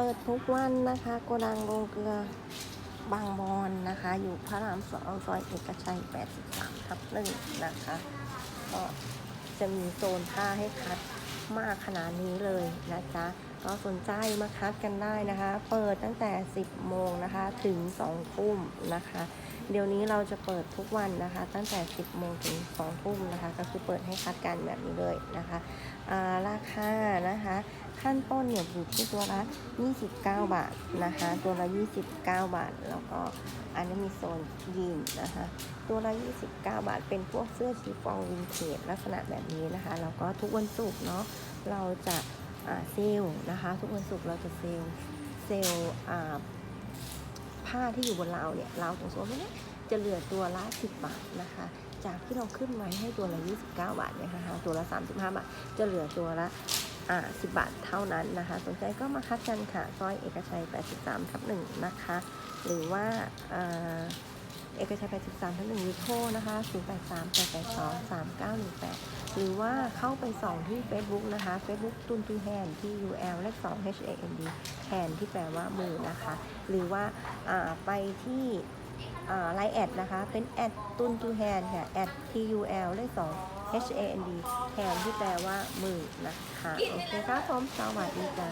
เปิดทุกวันนะคะโกดังโรงเกลือบางบอนนะคะ อยู่พระรามสองซอยเอกชัย 83 ทับหนึ่งนะคะ ก็จะมีโซนผ้าให้คัดมากขนาดนี้เลยนะจ๊ะ ก็สนใจมาคัดกันได้นะคะ เปิดตั้งแต่ 10 โมงนะคะ ถึง 2 ทุ่มนะคะ เดี๋ยวนี้เราจะเปิดทุกวันนะคะ ตั้งแต่ 10 โมงถึง 2 ทุ่มนะคะ ก็คือเปิดให้คัดกันแบบนี้เลยนะคะาราคานะคะ ขั้นต้นเนี่ยอยู่ที่ตัวละ 29 บาทนะคะ ตัวละ 29 บาท แล้วก็อันนี้มีโซนยีนนะคะ ตัวละ 29 บาท เป็นพวกเสื้อชีฟองวินเทจลักษณะแบบนี้นะคะ แล้วก็ทุกวันศุกร์เนาะ เราจะ เซลล์นะคะ ทุกวันศุกร์เราจะเซลล์เซลล์ผ้าที่อยู่บนราวเนี่ยราวตรงโซนนี้เนี่ยจะเหลือตัวละ 10 บาทนะคะ จากที่เราขึ้นไว้ให้ตัวละ 29 บาทเนี่ยนะคะตัวละ 35 บาท จะเหลือตัวละอ่า10 บาทเท่านั้นนะคะ สนใจก็มาคัดกันค่ะซอยเอกชัย 83ทับ1นะคะ หรือว่าอ่า เอกชัย83ทั้งหนึ่งยูโทรนะคะ083 882 3918 หรือว่าเข้าไปส่องที่ Facebook นะคะ Facebook ตุนตูแฮน T U L เลข2 H A N D แฮนที่แปลว่ามือนะคะ หรือว่าอ่าไปที่ไลน์แอดนะคะ เป็นแอดตุนตูแฮนค่ะแอด T U L เลข2 H A N D แฮนที่แปลว่ามือนะคะ โอเคครับผมสวัสดีจ้า